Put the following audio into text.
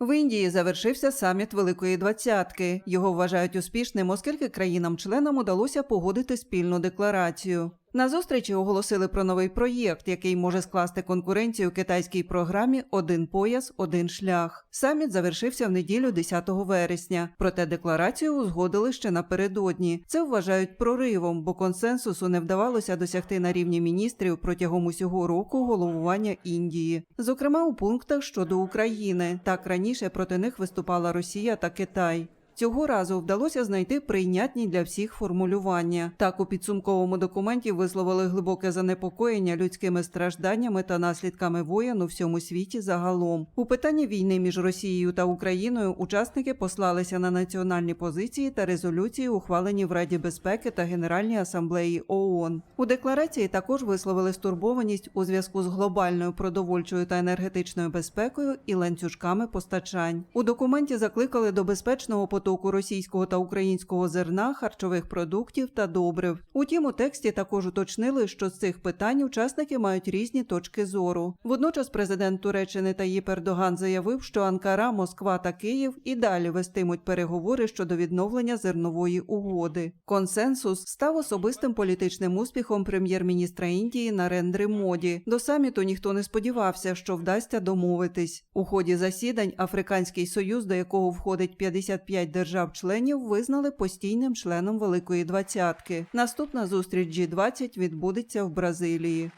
В Індії завершився саміт Великої Двадцятки. Його вважають успішним, оскільки країнам-членам удалося погодити спільну декларацію. На зустрічі оголосили про новий проєкт, який може скласти конкуренцію китайській програмі Один пояс, один шлях. Саміт завершився в неділю 10 вересня. Проте декларацію узгодили ще напередодні. Це вважають проривом, бо консенсусу не вдавалося досягти на рівні міністрів протягом усього року головування Індії, зокрема у пунктах щодо України. Так раніше проти них виступала Росія та Китай. Цього разу вдалося знайти прийнятні для всіх формулювання. Так у підсумковому документі висловили глибоке занепокоєння людськими стражданнями та наслідками воєн у всьому світі загалом. У питанні війни між Росією та Україною учасники послалися на національні позиції та резолюції, ухвалені в Раді безпеки та Генеральній асамблеї ООН. У декларації також висловили стурбованість у зв'язку з глобальною продовольчою та енергетичною безпекою і ланцюжками постачань. У документі закликали до безпечного потоку російського та українського зерна, харчових продуктів та добрив. Утім, у тексті також уточнили, що з цих питань учасники мають різні точки зору. Водночас президент Туреччини Таїп Ердоган заявив, що Анкара, Москва та Київ і далі вестимуть переговори щодо відновлення зернової угоди. Консенсус став особистим політичним успіхом прем'єр-міністра Індії Нарендри Моді. До саміту ніхто не сподівався, що вдасться домовитись. У ході засідань Африканський союз, до якого входить 55 держав-членів, визнали постійним членом Великої Двадцятки. Наступна зустріч G20 відбудеться в Бразилії.